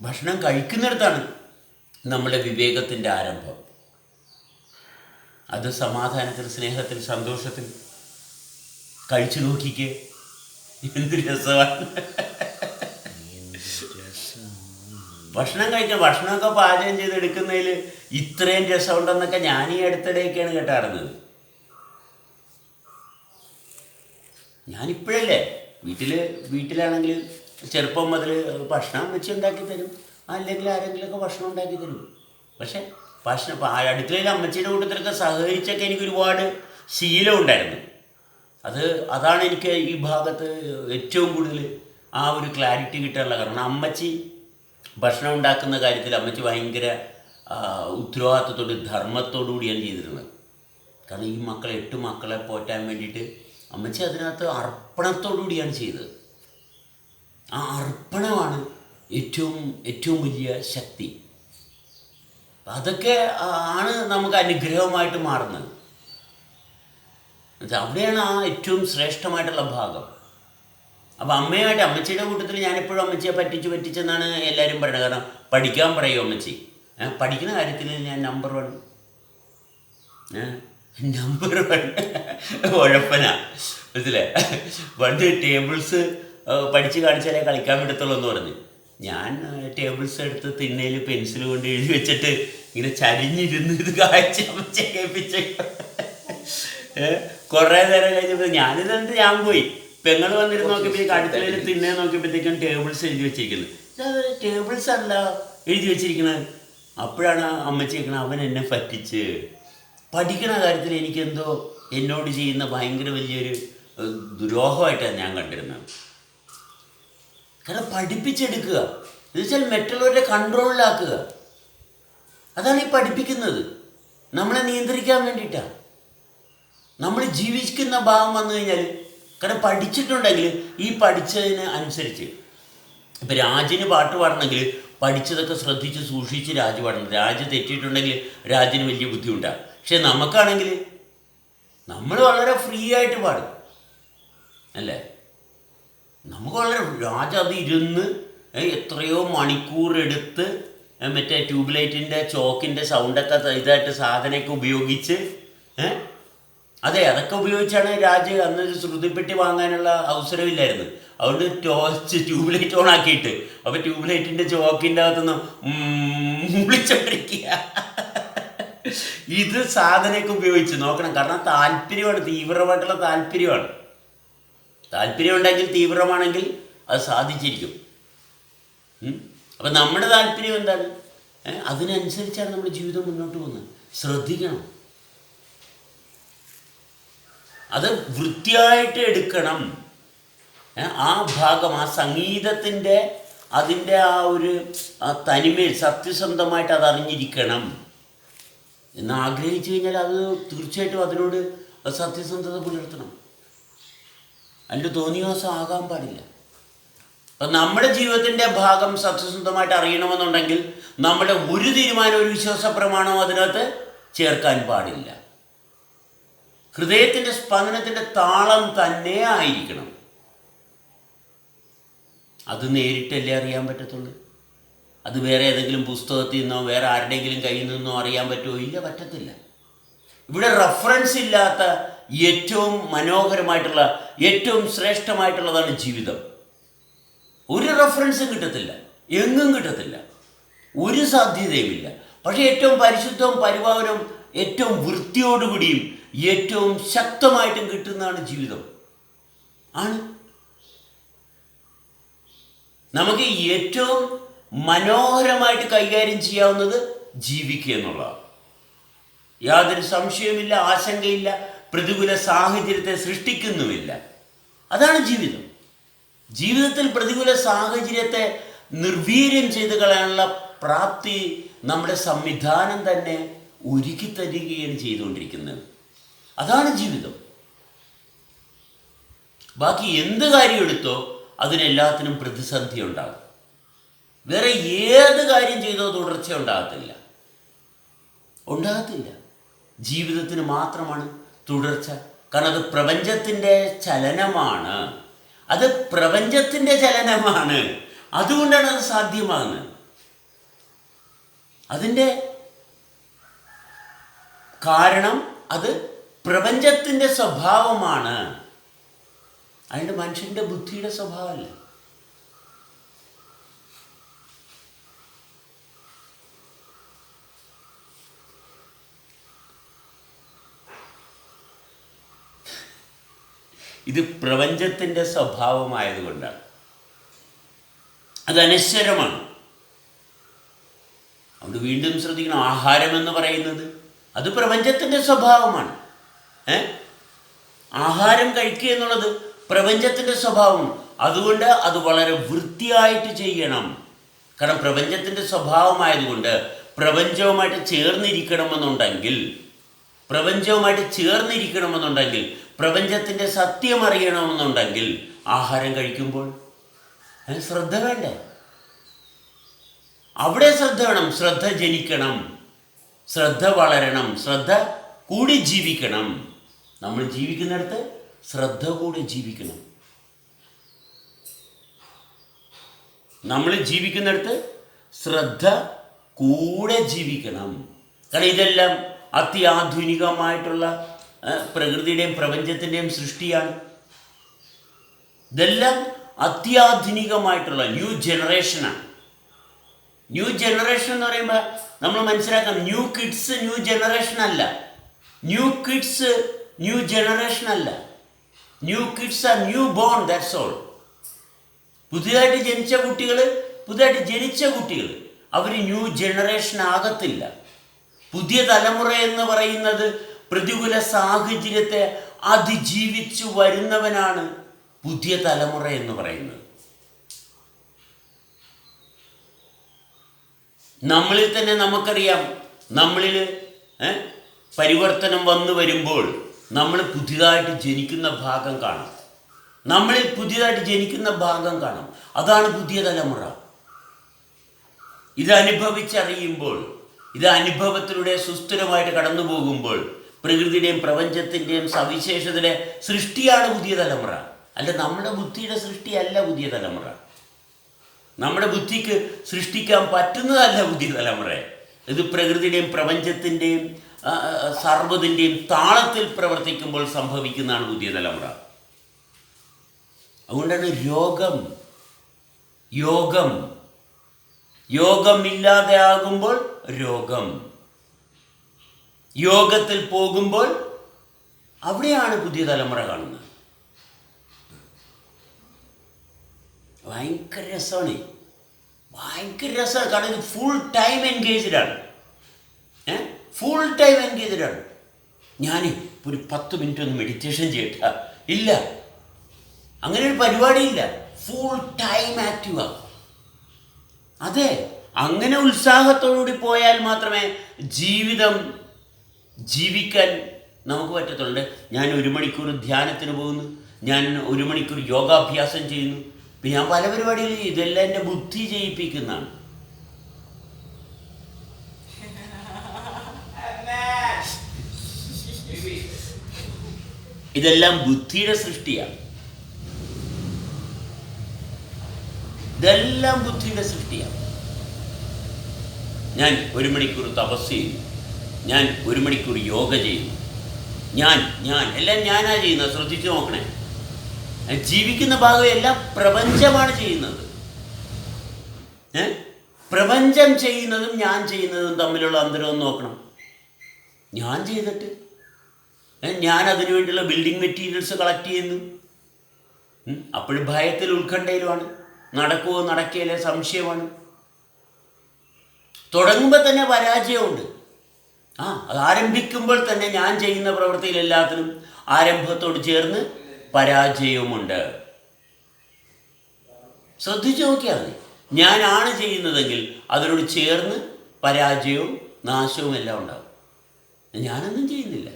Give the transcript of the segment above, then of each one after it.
ഭക്ഷണം കഴിക്കുന്നിടത്താണ് നമ്മുടെ വിവേകത്തിന്റെ ആരംഭം. അത് സമാധാനത്തിൽ സ്നേഹത്തിൽ സന്തോഷത്തിൽ കഴിച്ചു നോക്കിക്കേ. എന്ത് രസമാണ്. ഭക്ഷണം കഴിക്കുക ഭക്ഷണമൊക്കെ പാചകം ചെയ്തെടുക്കുന്നതിൽ ഇത്രയും രസമുണ്ടെന്നൊക്കെ ഞാൻ ഈ അടുത്തിടെയൊക്കെയാണ് കേട്ടറിഞ്ഞത് ഞാനിപ്പോഴല്ലേ വീട്ടിൽ വീട്ടിലാണെങ്കിൽ ചെറുപ്പം മുതൽ ഭക്ഷണം വെച്ച് ഉണ്ടാക്കി തരും. അല്ലെങ്കിൽ ആരെങ്കിലുമൊക്കെ ഭക്ഷണം ഉണ്ടാക്കി തരും. പക്ഷേ ഭക്ഷണം അടുക്കളയിൽ അമ്മച്ചിയുടെ കൂട്ടത്തിലൊക്കെ സഹകരിച്ചൊക്കെ എനിക്ക് ഒരുപാട് ശീലം ഉണ്ടായിരുന്നു. അത് അതാണ് എനിക്ക് ഈ ഭാഗത്ത് ഏറ്റവും കൂടുതൽ ആ ഒരു ക്ലാരിറ്റി കിട്ടാനുള്ള കാരണം. അമ്മച്ചി ഭക്ഷണം ഉണ്ടാക്കുന്ന കാര്യത്തിൽ അമ്മച്ചി ഭയങ്കര ഉത്തരവാദിത്വത്തോട് ഉത്തരവാദിത്തത്തോട് ധർമ്മത്തോടു കൂടിയാണ് ചെയ്തിരുന്നത്. കാരണം ഈ മക്കളെ എട്ട് മക്കളെ പോറ്റാൻ വേണ്ടിയിട്ട് അമ്മച്ചി അതിനകത്ത് അർപ്പണത്തോടു കൂടിയാണ് ചെയ്തത്. ആ അർപ്പണമാണ് ഏറ്റവും ഏറ്റവും വലിയ ശക്തി. അതൊക്കെ ആണ് നമുക്ക് അനുഗ്രഹമായിട്ട് മാറുന്നത്. അവിടെയാണ് ആ ഏറ്റവും ശ്രേഷ്ഠമായിട്ടുള്ള ഭാഗം. അപ്പം അമ്മയായിട്ട് അമ്മച്ചിയുടെ കൂട്ടത്തിൽ ഞാനെപ്പോഴും അമ്മച്ചിയെ പറ്റിച്ച് പറ്റിച്ചെന്നാണ് എല്ലാവരും പറയുന്നത്. കാരണം പഠിക്കാൻ പറയും അമ്മച്ചി. പഠിക്കുന്ന കാര്യത്തിൽ ഞാൻ നമ്പർ വൺ നമ്പർ വൺ ഉഴപ്പന മനസ്സിലെ വണ്ട് ടേബിൾസ് പഠിച്ച് കാണിച്ചാലേ കളിക്കാൻ വിടത്തുള്ളൂ എന്ന് പറഞ്ഞ്. ഞാൻ ടേബിൾസ് എടുത്ത് തിന്നയിൽ പെൻസിൽ കൊണ്ട് എഴുതി വെച്ചിട്ട് ഇങ്ങനെ ചരിഞ്ഞിരുന്ന് ഇത് കാഴ്ച കേൾപ്പിച്ച്. കുറേ നേരം കഴിഞ്ഞപ്പോൾ ഞാനിതെന്ത് ഞാൻ പോയി. പെങ്ങൾ വന്നിരുന്ന് നോക്കിയപ്പോൾ കടുത്തലയിൽ തിന്നെ നോക്കിയപ്പോഴത്തേക്കും ടേബിൾസ് എഴുതി വെച്ചിരിക്കുന്നത് ടേബിൾസ് അല്ല എഴുതി വെച്ചിരിക്കുന്നത് അപ്പോഴാണ് അമ്മച്ചി കേൾക്കുന്നത് അവൻ എന്നെ പറ്റിച്ച്. പഠിക്കണ കാര്യത്തിൽ എനിക്കെന്തോ എന്നോട് ചെയ്യുന്ന ഭയങ്കര വലിയൊരു ദുരോഹമായിട്ടാണ് ഞാൻ കണ്ടിരുന്നത്. കാരണം പഠിപ്പിച്ചെടുക്കുക. എന്ന് വെച്ചാൽ മറ്റുള്ളവരുടെ കൺട്രോളിലാക്കുക അതാണ് ഈ പഠിപ്പിക്കുന്നത്. നമ്മളെ നിയന്ത്രിക്കാൻ വേണ്ടിയിട്ടാണ് നമ്മൾ ജീവിക്കുന്ന ഭാഗം വന്നു കഴിഞ്ഞാൽ കാരണം പഠിച്ചിട്ടുണ്ടെങ്കിൽ ഈ പഠിച്ചതിന് അനുസരിച്ച്. ഇപ്പം രാജിന് പാട്ട് പാടണമെങ്കിൽ പഠിച്ചതൊക്കെ ശ്രദ്ധിച്ച് സൂക്ഷിച്ച് രാജ് പാടണം. രാജ് തെറ്റിയിട്ടുണ്ടെങ്കിൽ രാജിന് വലിയ ബുദ്ധിമുട്ടാണ് പക്ഷെ നമുക്കാണെങ്കിൽ നമ്മൾ വളരെ ഫ്രീ ആയിട്ട് പാടും. അല്ലേ? നമുക്ക് വളരെ രാജ അത് ഇരുന്ന് എത്രയോ മണിക്കൂർ എടുത്ത് മറ്റേ ട്യൂബ് ലൈറ്റിന്റെ ചോക്കിന്റെ സൗണ്ടൊക്കെ ഇതായിട്ട് സാധനമൊക്കെ ഉപയോഗിച്ച് അതെ അതൊക്കെ ഉപയോഗിച്ചാണ് രാജ് അന്ന് ശ്രുതിപ്പെട്ടി വാങ്ങാനുള്ള അവസരമില്ലായിരുന്നു. അതുകൊണ്ട് ടോർച്ച് ട്യൂബ് ലൈറ്റ് ഓൺ ആക്കിയിട്ട് അപ്പോൾ ട്യൂബ് ലൈറ്റിന്റെ ചോക്കിന്റെ അകത്തുനിന്ന് വിളിച്ചോണ്ടിരിക്കുക. ഇത് സാധനമൊക്കെ ഉപയോഗിച്ച് നോക്കണം. കാരണം താല്പര്യമാണ് തീവ്രമായിട്ടുള്ള താല്പര്യമാണ്. താല്പര്യമുണ്ടെങ്കിൽ തീവ്രമാണെങ്കിൽ അത് സാധിച്ചിരിക്കും? അപ്പം നമ്മുടെ താല്പര്യം എന്താണ്? അതിനനുസരിച്ചാണ് നമ്മുടെ ജീവിതം മുന്നോട്ട് പോകുന്നത്. ശ്രദ്ധിക്കണം. അത് വൃത്തിയായിട്ട് എടുക്കണം. ആ ഭാഗം ആ സംഗീതത്തിന്റെ അതിന്റെ ആ ഒരു ആ തനിമയിൽ സത്യസന്ധമായിട്ട് അത് അറിഞ്ഞിരിക്കണം. എന്ന് ആഗ്രഹിച്ചു കഴിഞ്ഞാൽ അത് തീർച്ചയായിട്ടും അതിനോട് സത്യസന്ധത പുലർത്തണം. അതിന്റെ തോന്നിവാസം ആകാൻ പാടില്ല. അപ്പം നമ്മുടെ ജീവിതത്തിന്റെ ഭാഗം സത്യസന്ധമായിട്ട് അറിയണമെന്നുണ്ടെങ്കിൽ നമ്മുടെ ഒരു തീരുമാനം ഒരു വിശ്വാസ പ്രമാണവും അതിനകത്ത് ചേർക്കാൻ പാടില്ല. ഹൃദയത്തിന്റെ സ്പന്ദനത്തിന്റെ താളം തന്നെ ആയിരിക്കണം. അത് നേരിട്ടല്ലേ അറിയാൻ പറ്റത്തുള്ളൂ. അത് വേറെ ഏതെങ്കിലും പുസ്തകത്തിൽ നിന്നോ വേറെ ആരുടെയെങ്കിലും കയ്യിൽ നിന്നോ അറിയാൻ പറ്റുമോ? ഇല്ല പറ്റത്തില്ല. ഇവിടെ റഫറൻസ് ഇല്ലാത്ത ഏറ്റവും മനോഹരമായിട്ടുള്ള ഏറ്റവും ശ്രേഷ്ഠമായിട്ടുള്ളതാണ് ജീവിതം. ഒരു റെഫറൻസും കിട്ടത്തില്ല. എങ്ങും കിട്ടത്തില്ല. ഒരു സാധ്യതയുമില്ല. പക്ഷേ ഏറ്റവും പരിശുദ്ധവും പരിപാലനവും ഏറ്റവും വൃത്തിയോടുകൂടിയും ഏറ്റവും ശക്തമായിട്ടും കിട്ടുന്നതാണ് ജീവിതം. ആണ്. നമുക്ക് ഏറ്റവും മനോഹരമായിട്ട് കൈകാര്യം ചെയ്യാവുന്നത് ജീവിക്കുക എന്നുള്ളതാണ്. യാതൊരു സംശയമില്ല ആശങ്കയില്ല പ്രതികൂല സാഹചര്യത്തെ സൃഷ്ടിക്കുന്നുമില്ല. അതാണ് ജീവിതം. ജീവിതത്തിൽ പ്രതികൂല സാഹചര്യത്തെ നിർവീര്യം ചെയ്ത് കളയാനുള്ള പ്രാപ്തി നമ്മുടെ സംവിധാനം തന്നെ ഒരുക്കി തരികയാണ് ചെയ്തുകൊണ്ടിരിക്കുന്നത്. അതാണ് ജീവിതം. ബാക്കി എന്ത് കാര്യം എടുത്തോ അതിനെല്ലാത്തിനും പ്രതിസന്ധി ഉണ്ടാകും. വേറെ ഏത് കാര്യം ചെയ്തോ തുടർച്ച ഉണ്ടാകത്തില്ല. ഉണ്ടാകത്തില്ല. ജീവിതത്തിന് മാത്രമാണ് തുടർച്ച. കാരണം അത് പ്രപഞ്ചത്തിന്റെ ചലനമാണ്. അത് പ്രപഞ്ചത്തിന്റെ ചലനമാണ്. അതുകൊണ്ടാണ് അത് സാധ്യമാകുന്നത്. അതിന്റെ കാരണം അത് പ്രപഞ്ചത്തിന്റെ സ്വഭാവമാണ്. അതിന്റെ മനുഷ്യന്റെ ബുദ്ധിയുടെ സ്വഭാവമല്ല? ഇത് പ്രപഞ്ചത്തിന്റെ സ്വഭാവമായതുകൊണ്ടാണ്. അത് അനശ്വരമാണ്. വീണ്ടും ശ്രദ്ധിക്കണം ആഹാരം എന്ന് പറയുന്നത് അത് പ്രപഞ്ചത്തിന്റെ സ്വഭാവമാണ്. ഏ? ആഹാരം കഴിക്കുക എന്നുള്ളത് പ്രപഞ്ചത്തിന്റെ സ്വഭാവം. അതുകൊണ്ട് അത് വളരെ വൃത്തിയായിട്ട് ചെയ്യണം. കാരണം പ്രപഞ്ചത്തിന്റെ സ്വഭാവമായതുകൊണ്ട് പ്രപഞ്ചവുമായിട്ട് ചേർന്നിരിക്കണമെന്നുണ്ടെങ്കിൽ പ്രപഞ്ചവുമായിട്ട് ചേർന്നിരിക്കണമെന്നുണ്ടെങ്കിൽ പ്രപഞ്ചത്തിന്റെ സത്യം അറിയണമെന്നുണ്ടെങ്കിൽ ആഹാരം കഴിക്കുമ്പോൾ അതിന് ശ്രദ്ധ വേണ്ടേ? അവിടെ ശ്രദ്ധ വേണം ശ്രദ്ധ ജനിക്കണം ശ്രദ്ധ വളരണം ശ്രദ്ധ കൂടി ജീവിക്കണം. നമ്മൾ ജീവിക്കുന്നിടത്ത് ശ്രദ്ധ കൂടി ജീവിക്കണം. നമ്മൾ ജീവിക്കുന്നിടത്ത് ശ്രദ്ധ കൂടെ ജീവിക്കണം. കാരണം ഇതെല്ലാം അത്യാധുനികമായിട്ടുള്ള പ്രകൃതിയുടെയും പ്രപഞ്ചത്തിന്റെയും സൃഷ്ടിയാണ്. ഇതെല്ലാം അത്യാധുനികമായിട്ടുള്ള ന്യൂ ജനറേഷനാണ് ന്യൂ ജനറേഷൻ എന്ന് പറയുമ്പോൾ നമ്മൾ മനസ്സിലാക്കാം ന്യൂ കിഡ്സ് ന്യൂ ജനറേഷൻ അല്ല. ന്യൂ കിഡ്സ് ന്യൂ ജനറേഷൻ അല്ല. New kids are new born that's all പുതിയതായിട്ട് ജനിച്ച കുട്ടികൾ പുതിയതായിട്ട് ജനിച്ച കുട്ടികൾ അവർ ന്യൂ ജനറേഷൻ ആകത്തില്ല. പുതിയ തലമുറ എന്ന് പറയുന്നത് പ്രതികൂല സാഹചര്യത്തെ അതിജീവിച്ചു വരുന്നവനാണ് പുതിയ തലമുറ എന്ന് പറയുന്നത്. നമ്മളിൽ തന്നെ നമുക്കറിയാം നമ്മളിൽ പരിവർത്തനം വന്നു വരുമ്പോൾ നമ്മൾ പുതിയതായിട്ട് ജനിക്കുന്ന ഭാഗം കാണാം. നമ്മളിൽ പുതിയതായിട്ട് ജനിക്കുന്ന ഭാഗം കാണാം. അതാണ് പുതിയ തലമുറ. ഇത് അനുഭവിച്ചറിയുമ്പോൾ ഇത് അനുഭവത്തിലൂടെ സുസ്ഥിരമായിട്ട് കടന്നു പോകുമ്പോൾ പ്രകൃതിയുടെയും പ്രപഞ്ചത്തിന്റെയും സവിശേഷതയുടെ സൃഷ്ടിയാണ് പുതിയ തലമുറ. അല്ല നമ്മുടെ ബുദ്ധിയുടെ സൃഷ്ടിയല്ല പുതിയ തലമുറ. നമ്മുടെ ബുദ്ധിക്ക് സൃഷ്ടിക്കാൻ പറ്റുന്നതല്ല പുതിയ തലമുറ. ഇത് പ്രകൃതിയുടെയും പ്രപഞ്ചത്തിന്റെയും സർവതിന്റെയും താളത്തിൽ പ്രവർത്തിക്കുമ്പോൾ സംഭവിക്കുന്നതാണ് പുതിയ തലമുറ. അതുകൊണ്ടാണ് രോഗം യോഗം. യോഗമില്ലാതെ ആകുമ്പോൾ രോഗം. യോഗത്തിൽ പോകുമ്പോൾ അവിടെയാണ് പുതിയ തലമുറ കാണുന്നത്. ഭയങ്കര രസമാണ്. ഭയങ്കര രസമാണ്. കാരണം ഇത് ഫുൾ ടൈം എൻഗേജ്ഡ് ആണ്. ഏ? ഫുൾ ടൈം എൻഗേജ്ഡ് ആണ്. ഞാൻ ഒരു പത്ത് മിനിറ്റ് ഒന്ന് മെഡിറ്റേഷൻ ചെയ്യട്ട. ഇല്ല. അങ്ങനെ ഒരു പരിപാടിയില്ല ഫുൾ ടൈം ആക്റ്റീവാണ് അതെ. അങ്ങനെ ഉത്സാഹത്തോടുകൂടി പോയാൽ മാത്രമേ ജീവിതം ജീവിക്കാൻ നമുക്ക് പറ്റത്തുണ്ട് ഞാൻ ഒരു മണിക്കൂർ ധ്യാനത്തിന് പോകുന്നു. ഞാൻ ഒരു മണിക്കൂർ യോഗാഭ്യാസം ചെയ്യുന്നു. ഞാൻ പല പരിപാടികളും ഇതെല്ലാം എന്റെ ബുദ്ധി ജയിപ്പിക്കുന്നതാണ് ഇതെല്ലാം ബുദ്ധിയുടെ സൃഷ്ടിയാണ്. ഇതെല്ലാം ബുദ്ധിയുടെ സൃഷ്ടിയാണ്. ഞാൻ ഒരു മണിക്കൂർ തപസ് ചെയ്യുന്നു. ഞാൻ ഒരു മണിക്കൂർ യോഗ ചെയ്യുന്നു. ഞാൻ ഞാൻ എല്ലാം ഞാനാ ചെയ്യുന്നത്. ശ്രദ്ധിച്ചു നോക്കണേ. ജീവിക്കുന്ന ഭാഗം എല്ലാം പ്രപഞ്ചമാണ് ചെയ്യുന്നത്. ഏ? പ്രപഞ്ചം ചെയ്യുന്നതും ഞാൻ ചെയ്യുന്നതും തമ്മിലുള്ള അന്തരം ഒന്ന് നോക്കണം. ഞാൻ ചെയ്തിട്ട്. ഞാൻ അതിനു വേണ്ടിയുള്ള ബിൽഡിംഗ് മെറ്റീരിയൽസ് കളക്ട് ചെയ്യുന്നു. അപ്പോഴും ഭയത്തിൽ ഉത്കണ്ഠയിലുമാണ്. നടക്കുമോ നടക്കിയല്ലേ സംശയമാണ്. തുടങ്ങുമ്പോൾ തന്നെ പരാജയമുണ്ട്. ആ അത് ആരംഭിക്കുമ്പോൾ തന്നെ ഞാൻ ചെയ്യുന്ന പ്രവൃത്തിയിൽ എല്ലാത്തിനും ആരംഭത്തോട് ചേർന്ന് പരാജയവുമുണ്ട്. ശ്രദ്ധിച്ചു നോക്കിയാൽ മതി. ഞാനാണ് ചെയ്യുന്നതെങ്കിൽ അതിനോട് ചേർന്ന് പരാജയവും നാശവും എല്ലാം ഉണ്ടാകും. ഞാനൊന്നും ചെയ്യുന്നില്ല.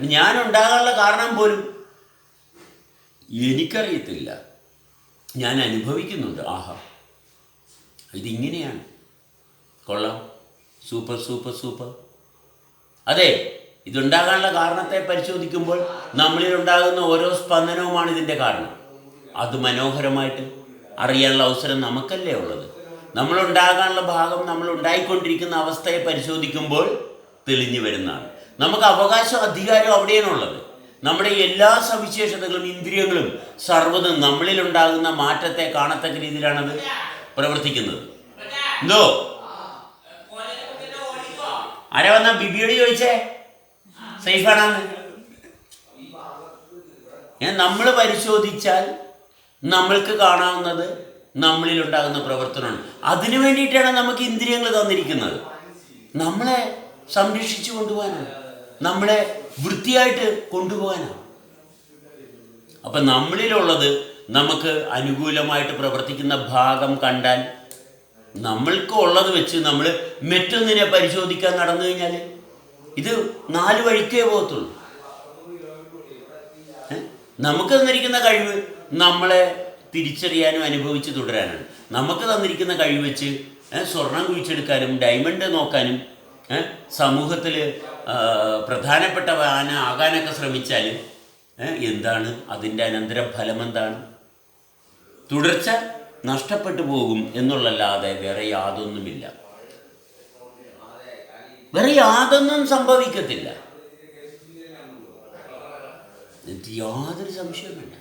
ഞാൻ ഉണ്ടാകാനുള്ള കാരണം പോലും എനിക്കറിയത്തില്ല. ഞാൻ അനുഭവിക്കുന്നുണ്ട്. ആഹാ ഇതിങ്ങനെയാണ്. കൊള്ളാം. Super super super. അതെ ഇതുണ്ടാകാനുള്ള കാരണത്തെ പരിശോധിക്കുമ്പോൾ നമ്മളിൽ ഉണ്ടാകുന്ന ഓരോ സ്പന്ദനവുമാണ് ഇതിന്റെ കാരണം. അത് മനോഹരമായിട്ട് അറിയാനുള്ള അവസരം നമുക്കല്ലേ ഉള്ളത്? നമ്മളുണ്ടാകാനുള്ള ഭാഗം നമ്മൾ ഉണ്ടായിക്കൊണ്ടിരിക്കുന്ന അവസ്ഥയെ പരിശോധിക്കുമ്പോൾ തെളിഞ്ഞു വരുന്നതാണ്. നമുക്ക് അവകാശം അധികാരം അവിടെയാണുള്ളത്. നമ്മുടെ എല്ലാ സവിശേഷതകളും ഇന്ദ്രിയങ്ങളും സർവതും നമ്മളിൽ ഉണ്ടാകുന്ന മാറ്റത്തെ കാണത്തക്ക രീതിയിലാണത് പ്രവർത്തിക്കുന്നത്. എന്തോ ആരാ വന്ന ബിബിയോട് ചോദിച്ചേ? സേഫാണെന്ന്. ഞാൻ നമ്മൾ പരിശോധിച്ചാൽ നമ്മൾക്ക് കാണാവുന്നത് നമ്മളിൽ ഉണ്ടാകുന്ന പ്രവർത്തനമാണ്. അതിനു വേണ്ടിയിട്ടാണ് നമുക്ക് ഇന്ദ്രിയങ്ങൾ തന്നിരിക്കുന്നത്. നമ്മളെ സംരക്ഷിച്ചു കൊണ്ടുപോകാനാണ്. നമ്മളെ വൃത്തിയായിട്ട് കൊണ്ടുപോകാനാണ്. അപ്പം നമ്മളിലുള്ളത് നമുക്ക് അനുകൂലമായിട്ട് പ്രവർത്തിക്കുന്ന ഭാഗം കണ്ടാൽ നമ്മൾക്ക് ഉള്ളത് വെച്ച് നമ്മൾ മറ്റൊന്നിനെ പരിശോധിക്കാൻ നടന്നു കഴിഞ്ഞാൽ ഇത് നാല് വഴിക്കേ പോകത്തുള്ളൂ. നമുക്ക് തന്നിരിക്കുന്ന കഴിവ് നമ്മളെ തിരിച്ചറിയാനും അനുഭവിച്ച് തുടരാനാണ്. നമുക്ക് തന്നിരിക്കുന്ന കഴിവ് വെച്ച് സ്വർണം കുഴിച്ചെടുക്കാനും ഡയമണ്ട് നോക്കാനും സമൂഹത്തിൽ പ്രധാനപ്പെട്ട വാന ആകാനൊക്കെ ശ്രമിച്ചാൽ എന്താണ്? അതിന്റെ അനന്തര ഫലം എന്താണ്? തുടർച്ച നഷ്ടപ്പെട്ടു പോകും എന്നുള്ളല്ലാതെ വേറെ യാതൊന്നുമില്ല. വേറെ യാതൊന്നും സംഭവിക്കത്തില്ല. യാതൊരു സംശയവുമില്ല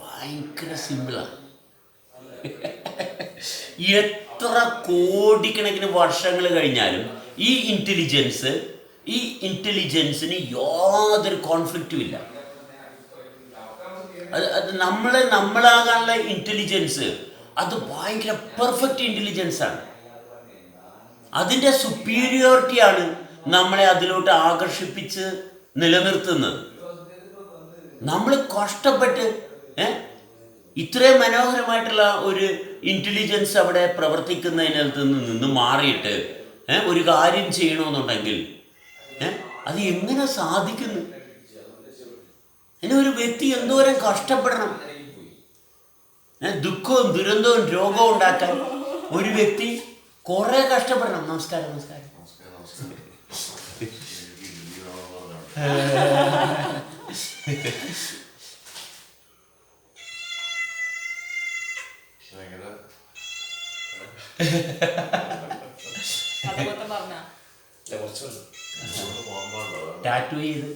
ഭയങ്കര സിമ്പിളാണ് എത്ര കോടിക്കണക്കിന് വർഷങ്ങൾ കഴിഞ്ഞാലും ഈ ഇന്റലിജൻസ് ഈ ഇന്റലിജൻസിന് യാതൊരു കോൺഫ്ലിക്റ്റും ഇല്ല. അത് അത് നമ്മളെ നമ്മളാകാനുള്ള ഇന്റലിജൻസ് അത് ഭയങ്കര പെർഫെക്റ്റ് ഇന്റലിജൻസ് ആണ്. അതിന്റെ സുപ്പീരിയോറിറ്റിയാണ് നമ്മളെ അതിലോട്ട് ആകർഷിപ്പിച്ച് നിലനിർത്തുന്നത്. നമ്മൾ കഷ്ടപ്പെട്ട് ഇത്രയും മനോഹരമായിട്ടുള്ള ഒരു ഇന്റലിജൻസ് അവിടെ പ്രവർത്തിക്കുന്നതിനകത്ത് നിന്ന് മാറിയിട്ട് ഒരു കാര്യം ചെയ്യണമെന്നുണ്ടെങ്കിൽ അത് എങ്ങനെ സാധിക്കുന്നു? അതിന് ഒരു വ്യക്തി എന്തോരം കഷ്ടപ്പെടണം. ദുഃഖവും ദുരന്തവും രോഗവും ഉണ്ടാക്കാൻ ഒരു വ്യക്തി കുറെ കഷ്ടപ്പെടണം. നമസ്കാരം നമസ്കാരം. പറഞ്ഞ. ടാറ്റു ചെയ്ത്.